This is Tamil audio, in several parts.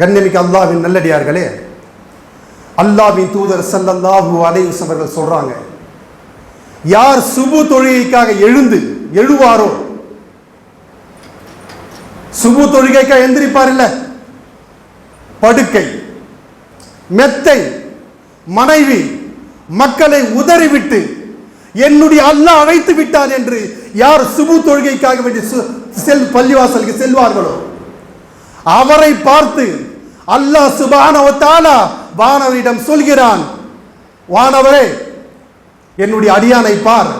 கண்ணியமிக்க அல்லாவின் நல்லடியார்களே அல்லாவின் தூதர் சல்லல்லாஹு அலைஹி அவர்கள் சொல்றாங்க யார் சுபு தொழுகைக்காக எழுந்து எழுவாரோ சுபு தொழுகைக்காக எந்திரிப்பார் இல்ல படுக்கை மெத்தை மனைவி மக்களை உதறிவிட்டு என்னுடைய அல்லாஹ் அழைத்து விட்டார் என்று யார் சுபு தொழுகைக்காக வேண்டி செல் பள்ளிவாசலுக்கு செல்வார்களோ? அவரை பார்த்து அல்லாஹ் சுபானவத்தாலா வானவரிடம் சொல்கிறான் வானவரே என்னுடைய அடியானை பார்.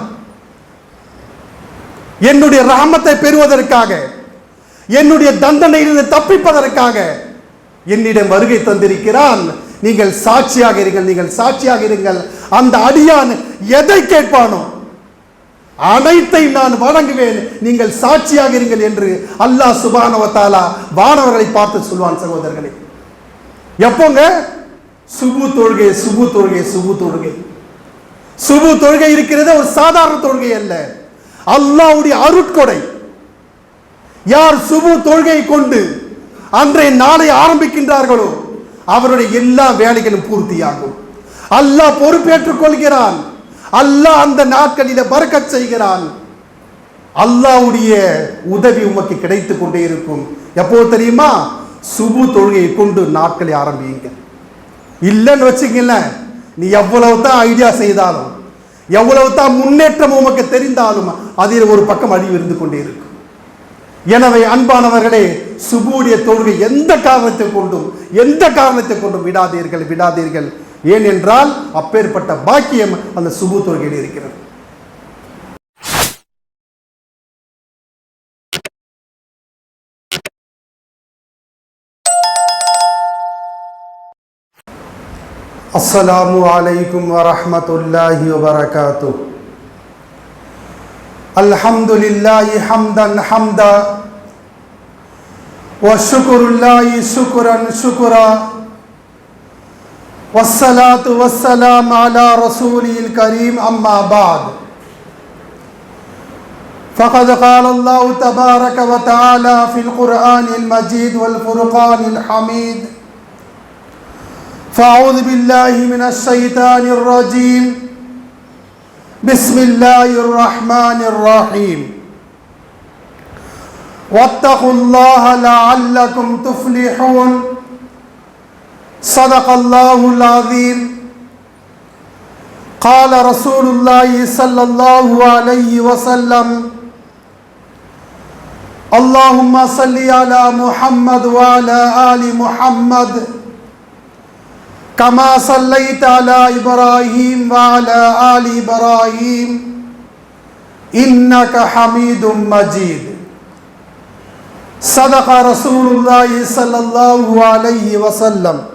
என்னுடைய ராமத்தை பெறுவதற்காக என்னுடைய தண்டனையிலிருந்து தப்பிப்பதற்காக என்னிடம் வருகை தந்திருக்கிறான். நீங்கள் சாட்சியாக இருங்கள் நீங்கள் சாட்சியாக இருங்கள். அந்த அடியான் எதை கேட்பானோ அனைத்தை நான் வழங்குவேன் நீங்கள் சாட்சியாக இருங்கள் என்று அல்லாஹ் சுபானவத்தாலா வானவர்களை பார்த்து சொல்வான் சகோதரர்களே. எப்போங்க? சுபு தொழுகை சுபு தொழுகை சுபு தொழுகை. சுபு தொழுகை இருக்கிறது ஒரு சாதாரண தொழுகை அல்ல. அல்லாவுடைய அருட்கொடை. யார் சுபு தொழுகை கொண்டு அன்றைய நாளை ஆரம்பிக்கின்றார்களோ அவருடைய எல்லா வேலைகளும் பூர்த்தியாகும். அல்லாஹ் பொறுப்பேற்றுக் கொள்கிறான். அல்லாஹ் அந்த நாட்களில் பறக்கச் செய்கிறான். அல்லாவுடைய உதவி உமக்கு கிடைத்துக் கொண்டே இருக்கும். எப்போ தெரியுமா? சுபு தொழுகையை கொண்டு நாட்களை ஆரம்பிங்க இல்லைன்னு வச்சுக்கங்களேன் நீ எவ்வளவு தான் ஐடியா செய்தாலும் எவ்வளவு தான் முன்னேற்றம் உமக்கு தெரிந்தாலும் அதில் ஒரு பக்கம் அழிவு இருந்து கொண்டே இருக்கும். எனவே அன்பானவர்களே சுபுடைய தொழுகை எந்த காரணத்தை கொண்டும் எந்த காரணத்தை கொண்டும் விடாதீர்கள் விடாதீர்கள். ஏனென்றால் அப்பேற்பட்ட பாக்கியம் அந்த சுபு தொழுகையில் இருக்கிறது السلام عليكم ورحمة الله وبركاته الحمد لله حمدا حمدا وشكر الله شكرا شكرا والصلاة والسلام على رسوله الكريم أما بعد. فقد قال الله تبارك وتعالى في القرآن المجيد والفرقان الحميد فأعوذ بالله من الشيطان الرجيم. بسم الله الرحمن الرحيم. واتقوا الله لعلكم تفلحون. صدق الله العظيم. قال رسول الله صلى الله عليه وسلم اللهم صل على محمد وعلى آل محمد كما صليت على إبراهيم وعلى آل إبراهيم إنك حميد مجيد. صدق رسول الله صلى الله عليه وسلم.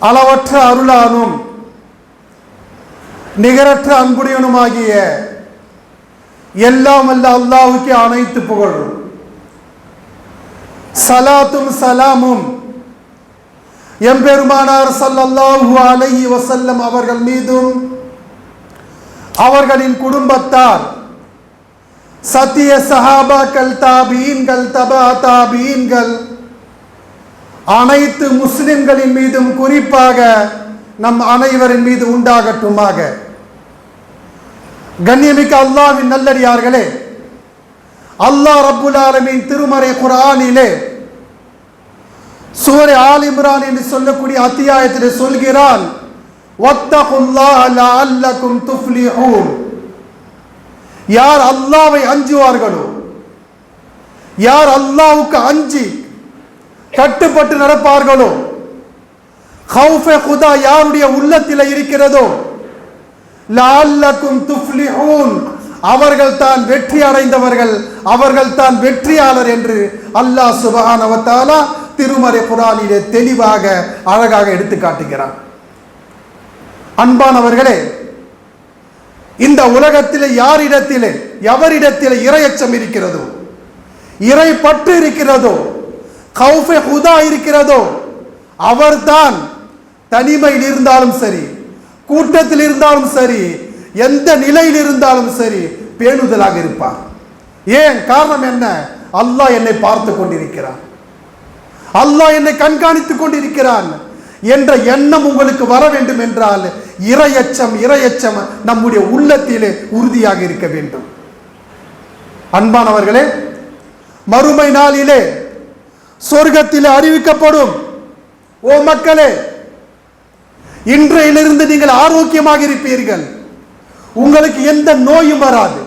அளவற்ற அருளானும் நிகரற்ற அன்புடையனுமாகிய எல்லாம் அல்ல அல்லாவுக்கு அனைத்து புகழும். சலாத்தும் சலாமும் எம்பெருமானார் ஸல்லல்லாஹு அலைஹி வசல்லம் அவர்கள் மீதும் அவர்களின் குடும்பத்தார் சத்திய சஹாபாக்கள் தாபீன்கள் தபா தாபீன்கள் அனைத்து முஸ்லிம்களின் மீதும் குறிப்பாக நம் அனைவரின் மீது உண்டாகட்டுமாக. கண்ணியமிக்க அல்லாஹ்வின் நல்லடியார்களே அல்லாஹ் ரப்புல் ஆலமின் திருமறை குரானிலே சூரை ஆல் இம்ரான் என்று சொல்லக்கூடிய அத்தியாயத்தில் சொல்கிறான் யார் அல்லாவை அஞ்சுவார்களோ யார் அல்லாவுக்கு அஞ்சி கட்டுப்பட்டு நடப்பார்களோ? ஹவுஃபே குதா யாருடைய உள்ளத்தில் இருக்கிறதோ? லஅல்லக்கும் துஃப்லிஹூன். அவர்கள் தான் வெற்றி அடைந்தவர்கள் அவர்கள் தான் வெற்றியாளர் என்று அல்லாஹ் சுபஹானவத்தாலா திருமறை குரானிலே தெளிவாக அழகாக எடுத்து காட்டுகிறார் அன்பானவர்களே இந்த உலகத்திலே யாரிடத்திலே எவரிடத்திலே இரையச்சம் இருக்கிறதோ? இறை பற்று இருக்கிறதோ? கௌஃபே ஹுதா இருக்கிறதோ அவர்தான் தனிமையில் இருந்தாலும் சரி கூட்டத்தில் இருந்தாலும் சரி எந்த நிலையில் இருந்தாலும் சரி பேணுதலாக இருப்பார். ஏன்? காரணம் என்ன? அல்லாஹ் என்னை பார்த்து கொண்டிருக்கிறான். அல்லாஹ் என்னை கண்காணித்துக் கொண்டிருக்கிறான் என்ற எண்ணம் உங்களுக்கு வர வேண்டும் என்றால் இரையச்சம் இரையச்சம் நம்முடைய உள்ளத்திலே உறுதியாக இருக்க வேண்டும். அன்பானவர்களே மறுமை நாளிலே சொர்க்கத்தில் அறிவிக்கப்படும். ஓ மக்களே இன்றையிலிருந்து நீங்கள் ஆரோக்கியமாக இருப்பீர்கள். உங்களுக்கு எந்த நோயும் வராது.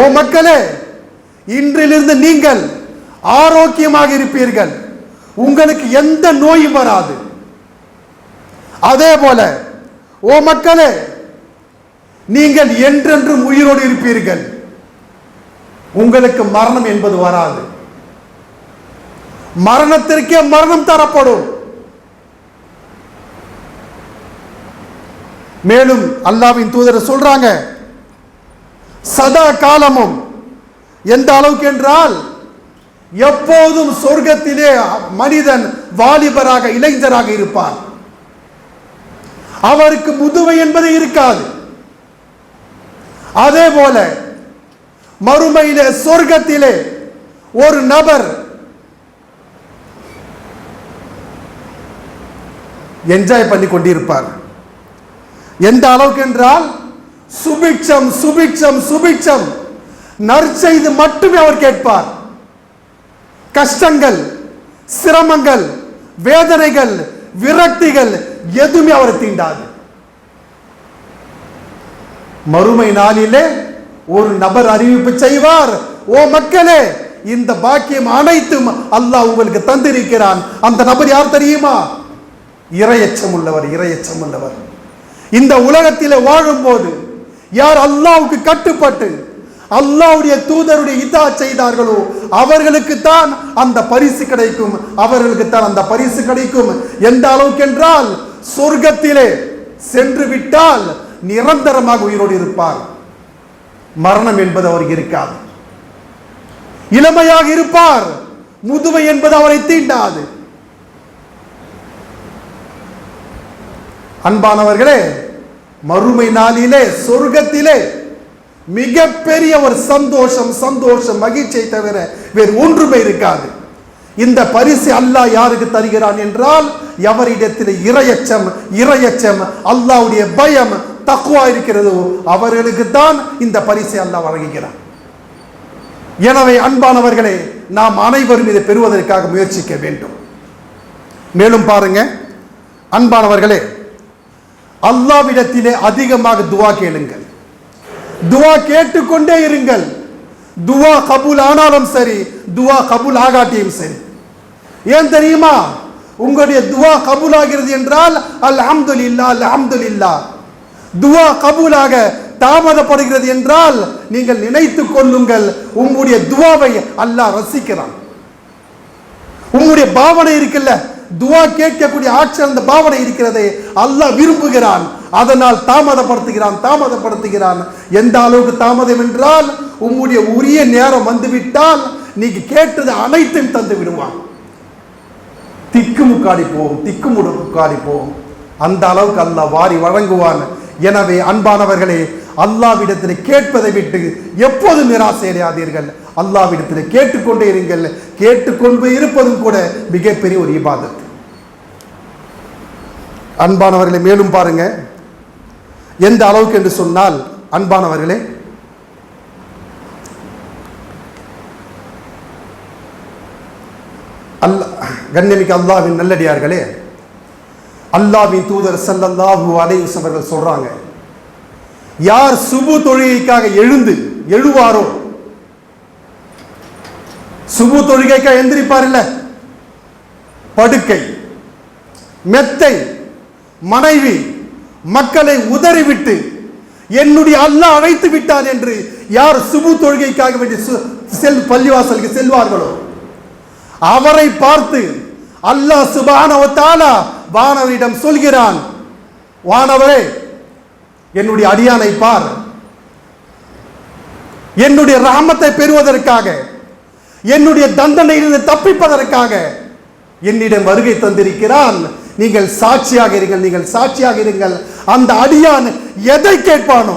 ஓ மக்களே இன்றிலிருந்து நீங்கள் ஆரோக்கியமாக இருப்பீர்கள். உங்களுக்கு எந்த நோயும் வராது. அதே போல ஓ மக்களே நீங்கள் என்றென்றும் உயிரோடு இருப்பீர்கள். உங்களுக்கு மரணம் என்பது வராது. மரணத்திற்கே மரணம் தரப்படும். மேலும் அல்லாவின் தூதர் சொல்றாங்க சதா காலமும் எந்த அளவுக்கு என்றால் எப்போதும் சொர்க்கத்திலே மனிதன் வாலிபராக இளைஞராக இருப்பார். அவருக்கு முதுமை என்பது இருக்காது. அதே போல மறுமையிலே சொர்க்கத்திலே ஒரு நபர் என்ஜாய் பண்ணி கொண்டிருப்பார் எந்த அளவுக்கு என்றால் சுபிட்சம் சுபிட்சம் சுபிட்சம் நற்செய்து மட்டுமே அவர் கேட்பார். கஷ்டங்கள் சிரமங்கள் வேதனைகள் விரக்திகள் எதுவுமே அவர் தீண்டாது. மறுமை நாளிலே ஒரு நபர் அறிவிப்பு செய்வார் ஓ மக்களே இந்த பாக்கியம் அனைத்தும் அல்லாஹ் உங்களுக்கு தந்திருக்கிறான். அந்த நபர் யார் தெரியுமா? இரையச்சம் உள்ளவர் இரையச்சம் உள்ளவர் இந்த உலகத்தில் வாழும்போது யார் அல்லாவுக்கு கட்டுப்பட்டு அல்லாவுடைய தூதருடைய இதா செய்தார்களோ அவர்களுக்கு தான் அந்த பரிசு கிடைக்கும் அவர்களுக்கு தான் அந்த பரிசு கிடைக்கும். எந்த அளவுக்கு என்றால் சொர்க்கத்திலே சென்று விட்டால் நிரந்தரமாக உயிரோடு இருப்பார். மரணம் என்பது அவருக்கு இருக்காது. இளமையாக இருப்பார். முதுமை என்பது அவரை தீண்டாது. அன்பானவர்களே மறுமை நாளிலே சொர்க்கத்திலே மிகப்பெரிய ஒரு சந்தோஷம் சந்தோஷம் மகிழ்ச்சியை தவிர வேறு ஒன்றுமே இருக்காது. இந்த பரிசு அல்லாஹ் யாருக்கு தருகிறான் என்றால் எவரிடத்தில் இரையச்சம் இரையச்சம் அல்லாஹ்வுடைய பயம் தக்குவா இருக்கிறதோ அவர்களுக்கு தான் இந்த பரிசை அல்லாஹ் வழங்குகிறான். எனவே அன்பானவர்களே நாம் அனைவரும் இதை பெறுவதற்காக முயற்சிக்க வேண்டும். மேலும் பாருங்க அன்பானவர்களே அல்லாவிடத்திலே அதிகமாக துவா கேளுங்கள். துவா கேட்டுக்கொண்டே இருங்கள். துவா கபூல் ஆனாலும் சரி துவா கபூல் ஆகாட்டியும் சரி. ஏன் தெரியுமா? உங்களுடைய துவா கபூல் ஆகிறது என்றால் அம்துல் இல்லா துவா கபூலாக தாமதப்படுகிறது என்றால் நீங்கள் நினைத்துக் கொள்ளுங்கள் உங்களுடைய துவாவை அல்லாஹ் ரசிக்கிறான். உங்களுடைய பாவனை இருக்குல்ல துவா கேட்கக்கூடிய ஆற்றல் அந்த பாவனை இருக்கிறதே. அல்லாஹ் விரும்புகிறான். அதனால் தாமதப்படுத்துகிறான் தாமதப்படுத்துகிறான். எந்த அளவுக்கு தாமதம் என்றால் உங்களுடைய உரிய நேரம் வந்துவிட்டால் நீங்க கேட்டது அனைத்தையும் தந்து விடுவான். திக்கு முக்காடி போகும் திக்கு முக்காடி போகும் அந்த அளவுக்கு அல்லாஹ் வாரி வழங்குவான். எனவே அன்பானவர்களே அல்லாவிடத்தில் கேட்பதை விட்டு எப்போது நிராசையடையாதீர்கள். அல்லாவிடத்தில் கேட்டுக்கொண்டே இருங்கள். கேட்டுக்கொண்டு இருப்பதும் கூட மிகப்பெரிய ஒரு இபாதத்து அன்பானவர்களை மேலும் பாருங்க. எந்த அளவுக்கு என்று சொன்னால் அன்பானவர்களே அல்ல கண்ணியமிக்க அல்லாவின் நல்லடியார்களே அல்லாவின் தூதர் சல்லல்லாஹு அலைஹி அவர்கள் சொல்றாங்க யார் சுபு தொழுகைக்காக எழுந்து எழுவாரோ? சுபு தொழுகைக்காக எந்திரிப்பார் இல்ல படுக்கை மெத்தை மனைவி மக்களை உதறிவிட்டு என்னுடைய அல்லாஹ் அழைத்து விட்டார் என்று யார் சுபு தொழுகைக்காக வேண்டி செல் பள்ளிவாசலுக்கு செல்வார்களோ? அவரை பார்த்து அல்லாஹ் சுபானவத்தாலா வானவரிடம் சொல்கிறான் வானவரே என்னுடைய அடியானை பார். என்னுடைய ராமத்தை பெறுவதற்காக என்னுடைய தண்டனையிலிருந்து தப்பிப்பதற்காக என்னிடம் வருகை தந்திருக்கிறான். நீங்கள் சாட்சியாக இருங்கள் நீங்கள் சாட்சியாக இருங்கள். அந்த அடியான் எதை கேட்பானோ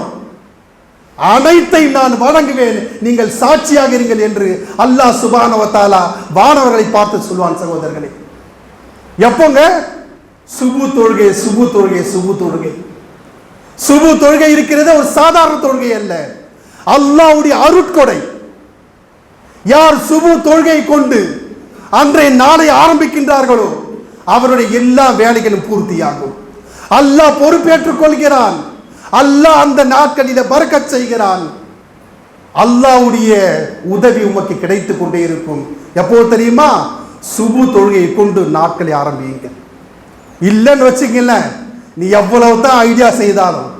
அனைத்தையும் நான் வழங்குவேன். நீங்கள் சாட்சியாக இருங்கள் என்று அல்லாஹ் சுபானவத்தாலா வானவர்களை பார்த்து சொல்வான் சகோதரர்களே. எப்போங்க? சுபு தொழுகை சுபு தொழுகை சுபு தொழுகை. சுபு தொழுகை இருக்கிறது ஒரு சாதாரண தொழுகை அல்ல. அல்லாவுடைய அருட்கொடை. யார் சுபு தொழுகை கொண்டு அன்றைய நாளை ஆரம்பிக்கின்றார்களோ அவருடைய எல்லா வேலைகளும் பூர்த்தியாகும். அல்லாஹ் பொறுப்பேற்றுக் கொள்கிறான். அல்லாஹ் அந்த நாட்களில் பறக்க செய்கிறான். அல்லாவுடைய உதவி உமக்கு கிடைத்து கொண்டே இருக்கும். எப்போ தெரியுமா? சுபு தொழுகையை கொண்டு நாட்களை ஆரம்பியுங்க இல்லைன்னு வச்சுக்கல நீ எவ்வளவு தான் ஐடியா செய்தாலும்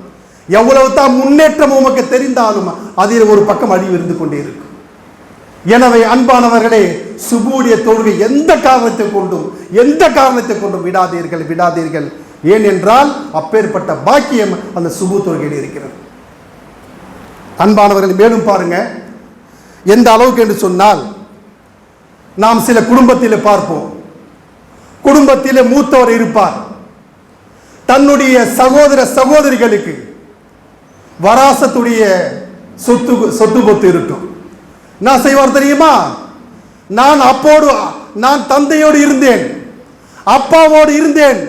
எவ்வளவு தான் முன்னேற்றம் உமக்கு தெரிந்தாலும் அதில் ஒரு பக்கம் அழிவு இருந்து கொண்டே இருக்கும். எனவே அன்பானவர்களே சுபுடைய தொழுகை எந்த காரணத்தை கொண்டும் எந்த காரணத்தை கொண்டும் விடாதீர்கள் விடாதீர்கள். ஏனென்றால் அப்பேற்பட்ட பாக்கியம் அந்த சுபு தொழுகையில் இருக்கிறது. அன்பானவர்கள் மேலும் பாருங்க. எந்த அளவுக்கு என்று சொன்னால் நாம் சில குடும்பத்தில் பார்ப்போம். குடும்பத்தில் மூத்தவர் இருப்பார். தன்னுடைய சகோதர சகோதரிகளுக்கு வராசத்துடைய சொத்து சொத்து பொத்து இருக்கும் நான் செய்வார் தெரியுமா? நான் அப்போடு நான் தந்தையோடு இருந்தேன். அப்பாவோடு இருந்தேன்.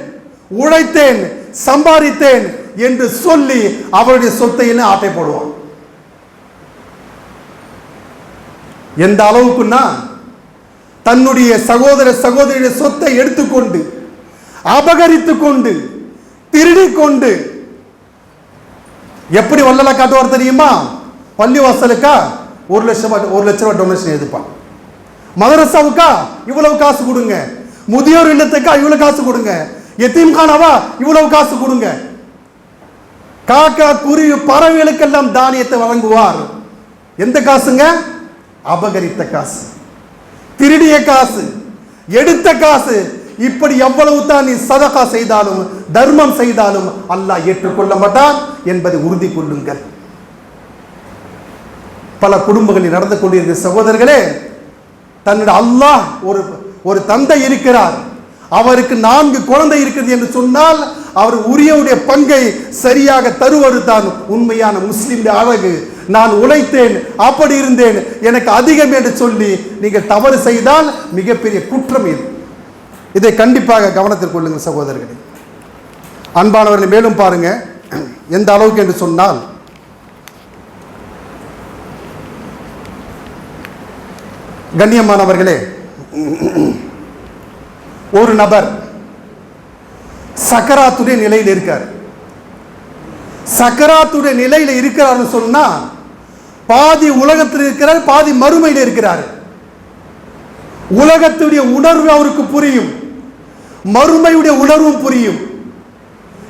உழைத்தேன் சம்பாதித்தேன் என்று சொல்லி அவருடைய சொத்தை ஆட்டை போடுவான். எந்த அளவுக்குன்னா தன்னுடைய சகோதர சகோதரியுடைய சொத்தை எடுத்துக்கொண்டு அபகரித்து கொண்டு திருடி கொண்டு எப்படி வல்லல காட்டுவார் தெரியுமா? பள்ளிவாசலுக்கா ஒரு லட்சம் ஒரு லட்சம் ரூபாய் டொனேஷன் எதிர்ப்பான் மதரசாவுக்கா இவ்வளவு காசு கொடுங்க. முதியோர் இல்லத்துக்கா இவ்வளவு காசு கொடுங்க. எத்தீம் கானாவா இவ்வளவு காசு கொடுங்க. காக்கா குருவி பறவைகளுக்கெல்லாம் தானியத்தை வழங்குவார். எந்த காசுங்க? அபகரித்த காசு. திருடிய காசு. எடுத்த காசு. இப்படி எவ்வளவு தான் நீ சதகா செய்தாலும் தர்மம் செய்தாலும் அல்லாஹ் ஏற்றுக்கொள்ள மாட்டான் என்பதை உறுதி கொள்ளுங்கள். பல குடும்பங்களில் நடந்து கொண்டிருக்கிற சகோதரர்களே தன்னுடைய அல்லாஹ் ஒரு ஒரு தந்தை இருக்கிறார். அவருக்கு நான்கு குழந்தை இருக்கிறது என்று சொன்னால் அவர் உரியவுடைய பங்கை சரியாக தருவது தான் உண்மையான முஸ்லிம் அழகு. நான் உழைத்தேன் அப்படி இருந்தேன் எனக்கு அதிகம் என்று சொல்லி நீங்கள் தவறு செய்தால் மிகப்பெரிய குற்றம் இது இதை கண்டிப்பாக கவனத்தில் கொள்ளுங்கள் சகோதரர்களே. அன்பானவர்களை மேலும் பாருங்க. எந்த அளவுக்கு என்று சொன்னால் கண்ணியமானவர்களே ஒரு நபர் சக்கராத்துடைய நிலையில் இருக்கார். சக்கராத்துடைய நிலையில் இருக்கிறார்னு சொன்னா பாதி உலகத்தில் இருக்கிறார் பாதி மறுமையில் இருக்கிறார். உலகத்துடைய உணர்வு அவருக்கு புரியும். மறுமையுடைய உணர்வும் புரியும்.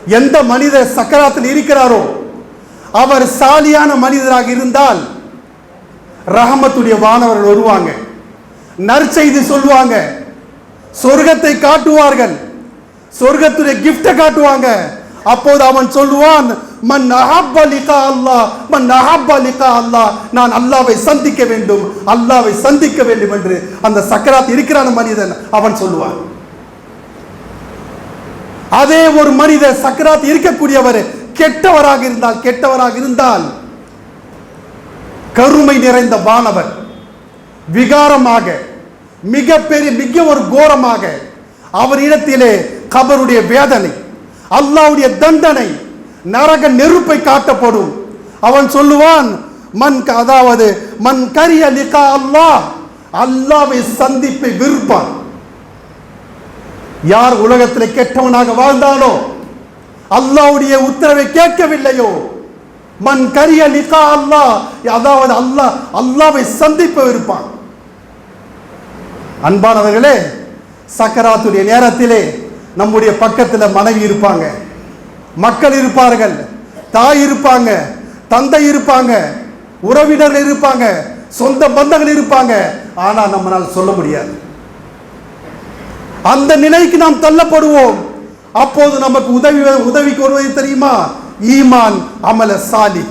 எந்த மனிதர் சக்கராத்தில் இருக்கிறாரோ அவர் சாலியான மனிதராக இருந்தால் ரஹமத்துடைய வானவர்கள் வருவாங்க. நற்செய்தி சொல்லுவாங்க. சொர்க்கத்தை காட்டுவார்கள். சொர்க்கத்துடைய கிஃப்டை காட்டுவாங்க. அப்போது அவன் சொல்லுவான் மன் அஹப்ப அல்லாஹ் மன் அஹப்ப லிகா அல்லாஹ் நான் அல்லாவை சந்திக்க வேண்டும் அல்லாவை சந்திக்க வேண்டும் என்று அந்த சக்கராத் இருக்கிறான மனிதன் அவன் சொல்லுவான். அதே ஒரு மனிதர் சக்கராத் இருக்கக்கூடியவர் கெட்டவராக இருந்தால் கெட்டவராக இருந்தால் கருமை நிறைந்த வானவர் விகாரமாக மிகப்பெரிய மிக ஒரு கோரமாக அவரிடத்திலே கபருடைய வேதனை அல்லாவுடைய தண்டனை நரக நெருப்பை காட்டப்படும். அவன் சொல்லுவான் மண் அதாவது மண் கரிய லிகா அல்லாஹ் அல்லாவை சந்திப்பை விருப்பான் யார் உலகத்தில் கெட்டவனாக வாழ்ந்தானோ அல்லாவுடைய உத்தரவை கேட்கவில்லையோ? மண் கரிய லிகா அல்லாஹ் அதாவது அல்லாஹ் அல்லாவை சந்திப்ப இருப்பான். அன்பானவர்களே சக்கராத்துடைய நேரத்திலே நம்முடைய பக்கத்தில் மனைவி இருப்பாங்க. மக்கள் இருப்பார்கள் தாய் இருப்பாங்க தந்தை இருப்பாங்க உறவினர்கள் இருப்பாங்க சொந்த பந்தங்கள் இருப்பாங்க. ஆனால் நம்மளால் சொல்ல முடியாது. அந்த நிலைக்கு நாம் தள்ளப்படுவோம். அப்போது நமக்கு உதவி உதவிக்கு வருவது தெரியுமா? ஈமான் அமல சாலி.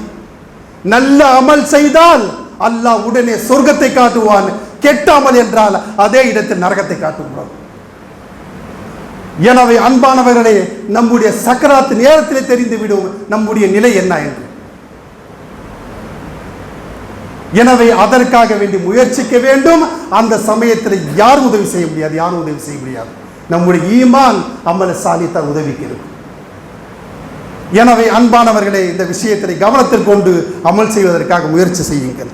நல்ல அமல் செய்தால் அல்லாஹ் உடனே சொர்க்கத்தை காட்டுவான். கெட்ட அமல் என்றால் அதே இடத்தில் நரகத்தை காட்டுகிறான் எனவே அன்பானவர்களே நம்முடைய சக்கராத்து நேரத்திலே தெரிந்துவிடும் நம்முடைய நிலை என்ன என்று. எனவே அதற்காக வேண்டி முயற்சிக்க வேண்டும். அந்த சமயத்தில் யார் உதவி செய்ய முடியாது யாரும் உதவி செய்ய முடியாது. நம்முடைய ஈமான் அம்மல சாலித்தான் உதவிக்கு இருக்கும் எனவே அன்பானவர்களை இந்த விஷயத்தை கவனத்தில் கொண்டு அமல் செய்வதற்காக முயற்சி செய்யுங்கள்.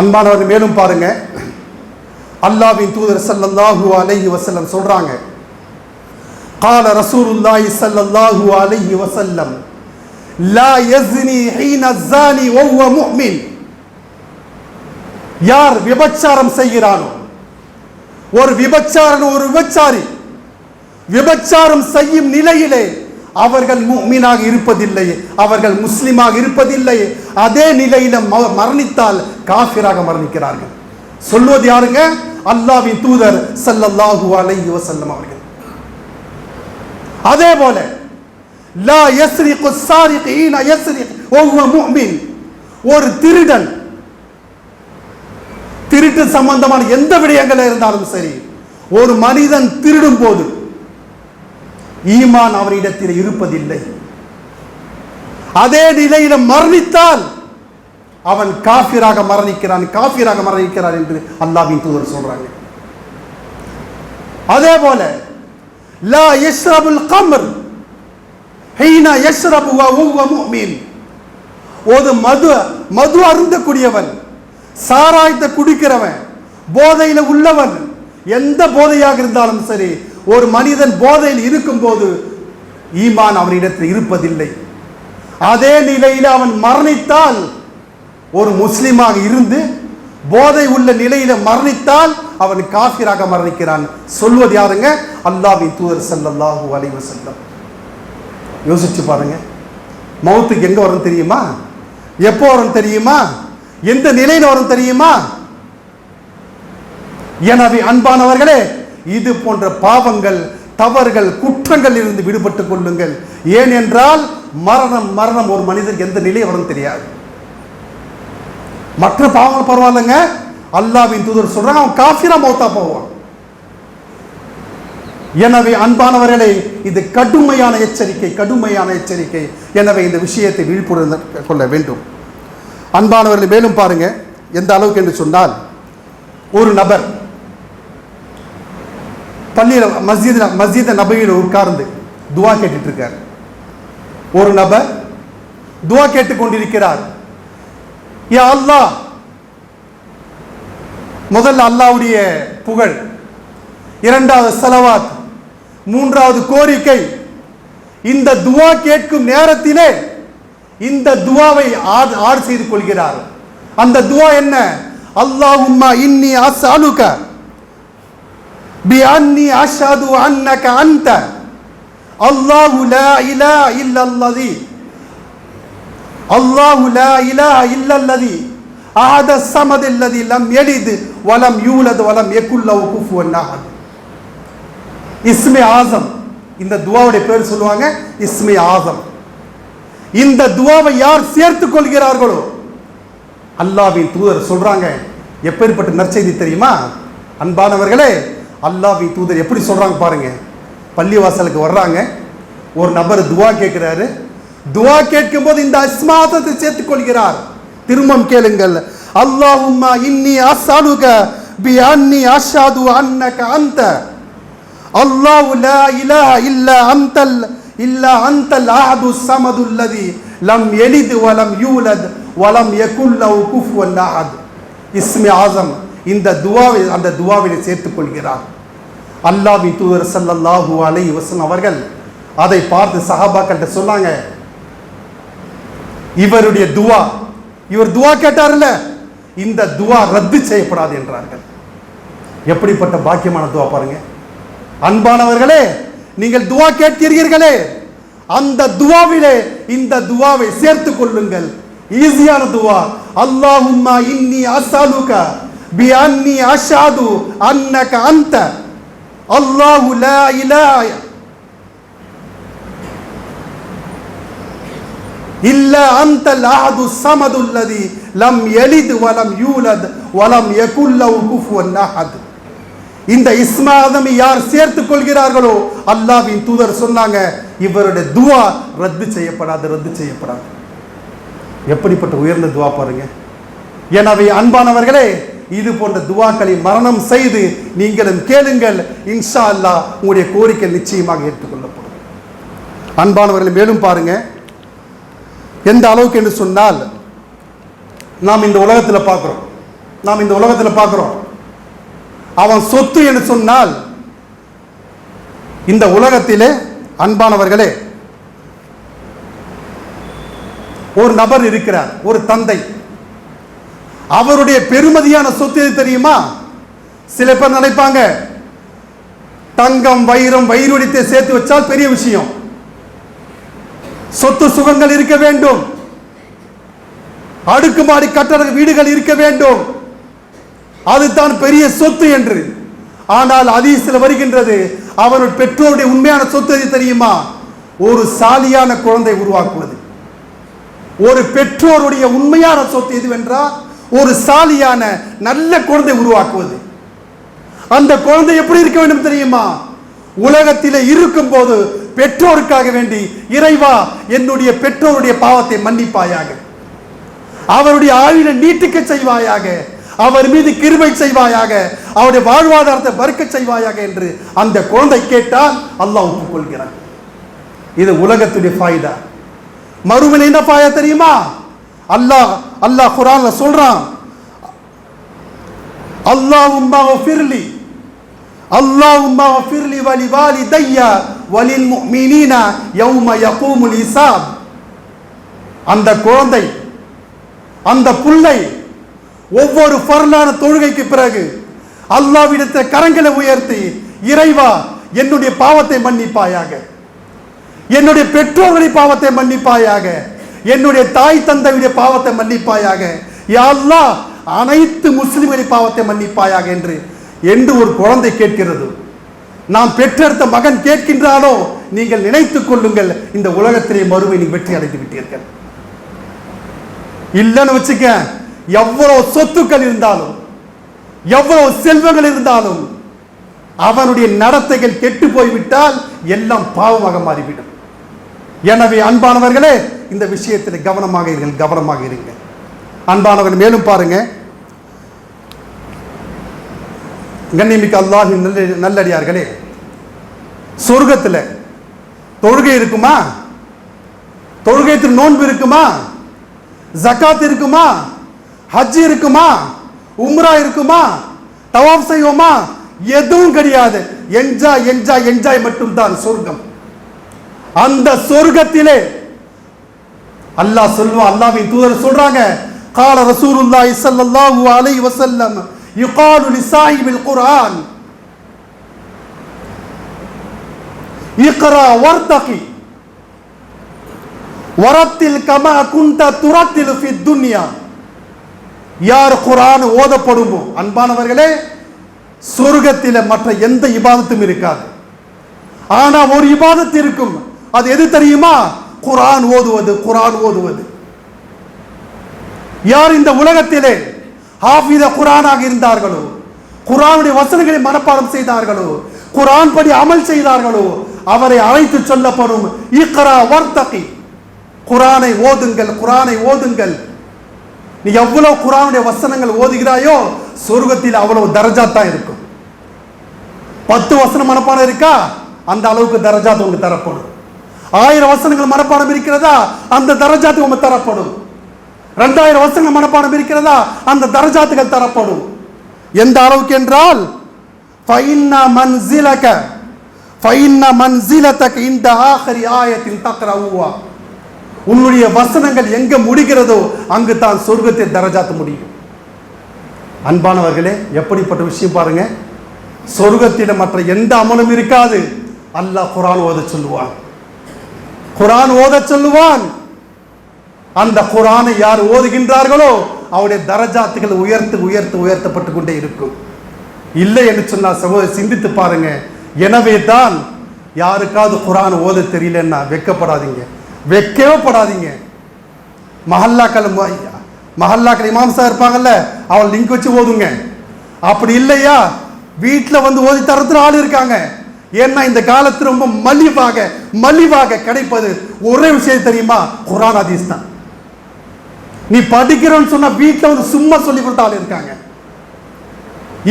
அன்பானவர்கள் மேலும் பாருங்க. அல்லாவின் தூதர் சல்லல்லாஹு அலைஹி வசல்லம் சொல்றாங்க. கால ரசூலுல்லாஹி சல்லல்லாஹு அலைஹி வசல்லம் லா யஸ்னி ஹீன ஜானி ஒவ்வொரு முஹ்மின் யார் விபச்சாரம் செய்கிறானோ? ஒரு விபச்சாரன் ஒரு விபச்சாரி. விபச்சாரம் செய்யும் நிலையிலே அவர்கள் மீனாக இருப்பதில்லை அவர்கள் முஸ்லீமாக இருப்பதில்லை அதே நிலையில மரணித்தால் காஃபிராக மரணிக்கிறார்கள். சொல்வது யாருங்க? அல்லாவின் தூதர் சல்லல்லாஹு அலை வசல்லம் அவர்கள். அதே போல லா யஸ்ரிகு சாரிக் ஈனா யஸ்ரிக் வஹுவ முஃமின் ஒரு திருடன். திருட்டு சம்பந்தமான எந்த விடயங்கள் இருந்தாலும் சரி ஒரு மனிதன் திருடும் போது ஈமான் அவரிடத்தில் இருப்பதில்லை. அதே நிலையில மரணித்தால் அவன் காஃபிராக மரணிக்கிறான் காஃபிராக மரணிக்கிறான் என்று அல்லாஹ்வின் தூதர் சொல்றாங்க. அதே போல லா யஷ்ரபுல் கம்ர் ஹெய்னா யஷ்ரபு வ முஃமின் ஒரு மது மது அருந்தக்கூடியவன் சாராயத்தை குடிக்கிறவன் போதையில் உள்ளவன் எந்த போதையாக இருந்தாலும் சரி ஒரு மனிதன் போதையில் இருக்கும்போது ஈமான் அவனிடத்தில் இருப்பதில்லை. அதே நிலையில் அவன் மரணித்தால் ஒரு முஸ்லீமாக இருந்து போதை உள்ள நிலையில மரணித்தால் அவன் காஃபிராக மரணிக்கிறான். சொல்வது யாருங்க? அல்லாஹ்வின் தூதர் ஸல்லல்லாஹு அலைவசல்லம் வஸல்லம். யோசிச்சு பாருங்க. மௌத்துக்கு எங்க வரும் தெரியுமா? எப்போ வரும் தெரியுமா? எந்த நிலையில வரும் தெரியுமா? எனவே அன்பானவர்களே இது போன்ற பாவங்கள் தவறுகள் குற்றங்கள் இருந்து விடுபட்டுக் கொள்ளுங்கள். ஏனென்றால் மரணம் மரணம் ஒரு மனிதர் எந்த நிலை வரும் தெரியாது. மற்ற பாவங்கள் பரவாயில்லைங்க. அல்லாவின் தூதர் சொல்றாங்க அவன் காஃபிரா மௌத்தா போவான். எனவே அன்பானவர்களே இது கடுமையான எச்சரிக்கை கடுமையான எச்சரிக்கை. எனவே இந்த விஷயத்தை விழிப்புணர்ந்து கொள்ள வேண்டும். அன்பானவர்களை மேலும் பாருங்க எந்த அளவுக்கு என்று சொன்னால் ஒரு நபர் பள்ளியில் மஸ்ஜித் மஸ்ஜித் நபையில் உட்கார்ந்து துவா கேட்டுட்டு இருக்கார் ஒரு நபர் துவா கேட்டுக் கொண்டிருக்கிறார் யா அல்லாஹ் முதல்ல அல்லாஹ்வுடைய புகழ் இரண்டாவது செலவாத் மூன்றாவது கோரிக்கை. இந்த துவா கேட்கும் நேரத்திலே இந்த துவாவை ஆடு செய்து கொள்கிறார். அந்த துவா என்ன? அல்லாஹும்மா இன்னி அஸ்அலுக பி அன்னி அஷது அன்னக அன்த. அல்லாஹு லா இலா இல்லல்லதி. அல்லாஹு லா இலா இல்லல்லதி. ஆத சமதில்லதி லம் எளிது வலம் யூலது வலம் எக்குல்லவு குஃபுவன் அஹத். இஸ்மே ஆசம். இந்த துவாவுடைய பேர் சொல்லுவாங்க இஸ்மே ஆசம். இந்த துவாவை யார் சேர்த்துக் கொள்கிறார்களோ? அல்லாவின் தூதர் சொல்றாங்க. எப்பேற்பட்ட நற்செய்தி தெரியுமா? அன்பானவர்களே அல்லாவின் தூதர் எப்படி சொல்றாங்க பாருங்க. பள்ளிவாசலுக்கு வர்றாங்க. ஒரு நபர் துவா கேட்கிறாரு. துவா கேட்கும்போது இந்த அஸ்மாதத்தை சேர்த்துக் கொள்கிறார். திரும்பம் கேளுங்கள். அல்லாஹும்மா இன்னி அசாலுக பி அன்னி அஷாது அன்னக அந்த அல்லாஹ் லா இலாஹ இல்லா அந்தல் இல்லா அந்தல் அஹது சமதுல்லதி லம் எலிது வலம் யூலத் வலம் யகுல் லஹு குஃபுவன் அஹத். இஸ்மி ஆசம் இந்த துவாவை அந்த துவாவினை சேர்த்துக் கொள்கிறார் அல்லாஹ்வின் தூதர் ஸல்லல்லாஹு அலை வசன் அவர்கள் அதை பார்த்து சஹாபாக்கள்கிட்ட சொன்னாங்க இவருடைய துவா இவர் துவா கேட்டார்ல இந்த துவா ரத்து செய்யப்படாது என்றார்கள். எப்படிப்பட்ட பாக்கியமான துவா பாருங்கள் அன்பானவர்களே நீங்கள் துவா கேட்கிறீர்களே அந்த துவாவிலே இந்த துவாவை சேர்த்து கொள்ளுங்கள். ஈஸியான துவா. அல்லாஹும்மா இன்னி அஸ்அலுக பி அன்னி அஷாது அன்னக அந்த அல்லாஹு லா இலாஹ இல்ல அந்த லாது சமதுல்லதி லம் எலிது வலம் யூலத் வலம் எகுல்லவு குஃபுவன் அஹத். இந்த இஸ்மாதமை யார் சேர்த்து கொள்கிறார்களோ அல்லாஹ்வின் தூதர் சொன்னாங்க இவருடைய துவா ரத்து செய்யப்படாது ரத்து செய்யப்படாது. எப்படிப்பட்ட உயர்ந்த துவா பாருங்க. எனவே அன்பானவர்களே இது போன்ற துவாக்களை மரணம் செய்து நீங்களும் கேளுங்கள். இன்ஷா அல்லாஹ் உங்களுடைய கோரிக்கை நிச்சயமாக ஏற்றுக்கொள்ளப்படும். அன்பானவர்களை மேலும் பாருங்க. எந்த அளவுக்கு என்று சொன்னால் நாம் இந்த உலகத்தில் பார்க்குறோம். நாம் இந்த உலகத்தில் பார்க்குறோம். அவன் சொத்து என்று சொன்னால் இந்த உலகத்திலே அன்பானவர்களே ஒரு நபர் இருக்கிறார் ஒரு தந்தை. அவருடைய பெருமதியான சொத்து எது தெரியுமா? சில பேர் நினைப்பாங்க தங்கம் வைரம் வைரூடியத்தை சேர்த்து வச்சால் பெரிய விஷயம். சொத்து சுகங்கள் இருக்க வேண்டும். அடுக்குமாடி கட்டட வீடுகள் இருக்க வேண்டும். அதுதான் பெரிய சொத்து என்று. ஆனால் அதீசில் வருகின்றது அவருடைய பெற்றோருடைய உண்மையான சொத்து எது தெரியுமா? ஒரு சாலியான குழந்தை உருவாக்குவது. ஒரு பெற்றோருடைய உண்மையான சொத்து எதுவென்றால் ஒரு சாலியான நல்ல குழந்தை உருவாக்குவது. அந்த குழந்தை எப்படி இருக்க வேண்டும் தெரியுமா? உலகத்திலே இருக்கும் போது பெற்றோருக்காக வேண்டி இறைவா என்னுடைய பெற்றோருடைய பாவத்தை மன்னிப்பாயாக அவருடைய ஆயுளை நீட்டிக்க செய்வாயாக அவர் மீது கிருபை செய்வாயாக அவருடைய வாழ்வாதாரத்தை வறுக்க செய்வாயாக என்று அந்த குழந்தை கேட்டால் அல்லாஹ் ஒப்புக்கொள்கிறான். இது உலகத்துடைய ஃபாய்தா. மறுமையில் என்ன பாயா தெரியுமா? அல்லாஹ் அல்லாஹ் குரான்ல சொல்றான் அல்லாஹ் உம்மா ஃபிர்லி அல்லாஹும்ம ஃபிர்லி வலி வாலிதைய வலில் முஃமினீன யௌம யகூமுல் இசாப். அந்த குழந்தை அந்த புள்ளை ஒவ்வொரு பரலான தொழுகைக்கு பிறகு அல்லாவிடத்தில் கரங்களை உயர்த்தி இறைவா என்னுடைய பாவத்தை மன்னிப்பாயாக. என்னுடைய பெற்றோர்களை பாவத்தை மன்னிப்பாயாக. என்னுடைய தாய் தந்தையுடைய பாவத்தை மன்னிப்பாயாக. யாழ்லா அல்லாஹ் அனைத்து முஸ்லிம்களின் பாவத்தை மன்னிப்பாயாக என்று என்று ஒரு குழந்தை கேட்கிறது. நாம் பெற்றெடுத்த மகன் கேட்கின்றானோ நீங்கள் நினைத்துக் கொள்ளுங்கள் இந்த உலகத்திலே மறுமை நீ வெற்றி அடைந்து விட்டீர்கள். இல்லைன்னு வச்சுக்க எவ்வளவு சொத்துக்கள் இருந்தாலும் எவ்வளவு செல்வங்கள் இருந்தாலும் அவனுடைய நடத்தைகள் கெட்டு போய்விட்டால் எல்லாம் பாவமாக மாறிவிடும். எனவே அன்பானவர்களே இந்த விஷயத்தில் கவனமாக இருங்கள் கவனமாக இருங்க. அன்பானவர்கள் மேலும் பாருங்க. கண்ணிமிக்க அல்லாஹி நல்ல நல்லடியார்களே சொர்க்கத்தில் தொழுகை இருக்குமா? தொழுகைத்து நோன்பு இருக்குமா? ஜக்காத் இருக்குமா? ஹஜ் இருக்குமா? உம்ரா இருக்குமா? தவாப் செய்வோமா? எதுவும் கிடையாது. என்ஜாய் என்ஜாய் என்ஜாய் மட்டும்தான் சொர்க்கம். அந்த சொர்க்கத்திலே அல்லாஹ் சொல்லுவான் அல்லாவின் தூதர் சொல்றாங்க கால ரசூலுல்லாஹி ஸல்லல்லாஹு அலைஹி வஸல்லம் யுகாலு லிசாஹிபில் குர்ஆன். இக்ரா வர்தகி வரத்தில் கமா குந்த துரத்தில் ஃபித் துன்யா. யார் குரான் ஓதப்படுமோ அன்பானவர்களே சொர்க்கத்தில் மற்ற எந்த இபாதத்தும் இருக்காது. ஆனால் ஒரு இபாதத்து இருக்கும். அது எது தெரியுமா? குரான் ஓதுவது குரான் ஓதுவது. யார் இந்த உலகத்திலே ஹாஃபித குரானாக இருந்தார்களோ குரானுடைய வசனங்களை மனப்பாடம் செய்தார்களோ குரான் படி அமல் செய்தார்களோ அவரை அழைத்து சொல்லப்படும் இக்ரா வர்த்தகி குரானை ஓதுங்கள் குரானை ஓதுங்கள். நீ எவ்வளவு குரானுடைய வசனங்கள் ஓதுகிறாயோ சொர்க்கத்தில் அவ்வளவு தரஜா தான் இருக்கும். பத்து வசனம் மனப்பாடம் இருக்கா? அந்த அளவுக்கு தரஜாத் உங்களுக்கு தரப்படும். ஆயிரம் வசனங்கள் மனப்பாடம் இருக்கிறதா? அந்த தரஜாத்து உங்களுக்கு தரப்படும். ரெண்டாயிரம் வசனங்கள் மனப்பாடம் இருக்கிறதா? அந்த தரஜாத்துகள் தரப்படும். எந்த அளவுக்கு என்றால் ஃபைன்னா மன்சிலக ஃபைன்ன மன்சிலதக இந்த ஆஹரி ஆயத்தின் தக்ரவுவா. உன்னுடைய வசனங்கள் எங்க முடிகிறதோ அங்கு தான் சொர்க்கத்தை தரஜாத்த முடியும். அன்பானவர்களே எப்படிப்பட்ட விஷயம் பாருங்க. சொர்க்கத்தில் மற்ற எந்த அமலும் இருக்காது. அல்லாஹ் குரான் ஓத சொல்லுவான். குரான் ஓத சொல்லுவான். அந்த குரானை யார் ஓதுகின்றார்களோ அவருடைய தரஜாத்துகள் உயர்த்து உயர்த்து உயர்த்தப்பட்டு கொண்டே இருக்கும். இல்லை என்று சொன்னால் சகோதரி சிந்தித்து பாருங்க. எனவே தான் யாருக்காவது குரான் ஓத தெரியலன்னா வெக்கப்படாதீங்க வெக்கவே படாதீங்க மஹல்லாக்கள் ம- மஹல்லாக்கள் இமாம்சா இருப்பாங்கல்ல அவள் லிங்க் வச்சு ஓதுங்க. அப்படி இல்லையா? வீட்டில் வந்து ஓதி தரத்துல ஆள் இருக்காங்க. ஏன்னா இந்த காலத்து ரொம்ப மலிவாக மலிவாக கிடைப்பது ஒரே விஷயம் தெரியுமா? குரான் அதீஸ் தான். நீ படிக்கிறோன்னு சொன்னா வீட்டில் வந்து சும்மா சொல்லி ஆள் இருக்காங்க.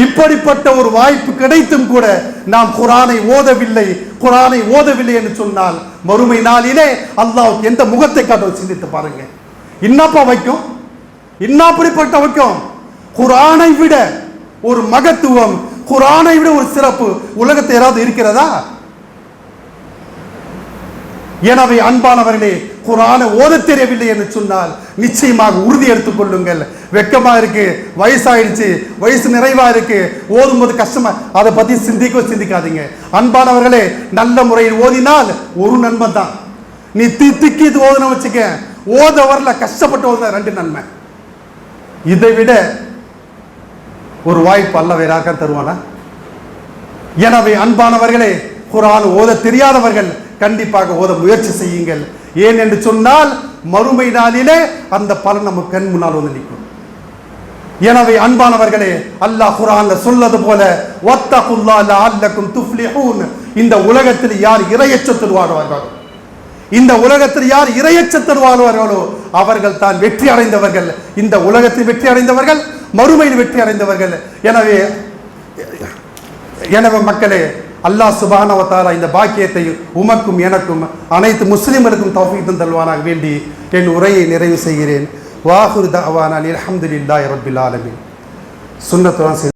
இப்படிப்பட்ட ஒரு வாய்ப்பு கிடைத்தும் கூட நாம் குரானை ஓதவில்லை குரானை ஓதவில்லை என்று சொன்னால் மறுமை நாளிலே அல்லாவுக்கு எந்த முகத்தை காட்ட சிந்தித்து பாருங்க. என்னப்பா வைக்கும்? என்ன அப்படிப்பட்ட வைக்கும்? குரானை விட ஒரு மகத்துவம் குரானை விட ஒரு சிறப்பு உலகத்தை ஏதாவது இருக்கிறதா? எனவே அன்பானவர்களே குரானை ஓதத் தெரியவில்லை என்று சொன்னால் நிச்சயமாக உறுதி எடுத்துக் கொள்ளுங்கள். வெக்கமா இருக்கு வயசாயிடுச்சு வயசு நிறைவா இருக்கு ஓதும் போது கஷ்டமா அதை பத்தி சிந்திக்க சிந்திக்காதீங்க. அன்பானவர்களே நல்ல முறையில் ஓதினால் ஒரு நன்மை தான். நீ தி திக்கி இது ஓதுன வச்சுக்க ஓத வரல கஷ்டப்பட்டு ஓத ரெண்டு நன்மை. இதை விட ஒரு வாய்ப்பு அல்ல வேறாக தருவானா? எனவே அன்பானவர்களே குரான் ஓத தெரியாதவர்கள் கண்டிப்பாக ஓத முயற்சி செய்யுங்கள். ஏன் என்று சொன்னால் மறுமை நாளிலே அந்த பலன் நம்ம கண் முன்னால் வந்து நிற்கும். எனவே அன்பானவர்களே அல்லாஹ் குரான்ல சொல்லது போல வத்தகுல்லா லஅல்லக்கும் துஃப்லிஹூன். இந்த உலகத்தில் யார் இரையச்சத்தில் வாழ்வார்களோ இந்த உலகத்தில் யார் இரையச்சத்தில் வாழ்வார்களோ அவர்கள் தான் வெற்றி அடைந்தவர்கள். இந்த உலகத்தில் வெற்றி அடைந்தவர்கள் மறுமையில் வெற்றி அடைந்தவர்கள். எனவே எனவே மக்களே அல்லாஹ் சுபானவ இந்த பாக்கியத்தை உமக்கும் எனக்கும் அனைத்து முஸ்லிம்களுக்கும் தௌஃபீத்தம் தல்வானாக வேண்டி என் உரையை நிறைவு செய்கிறேன். வாஹுர் தஅவானா அல்ஹம்துலில்லாஹி ரப்பில் ஆலமீன். சுன்னத்துடன்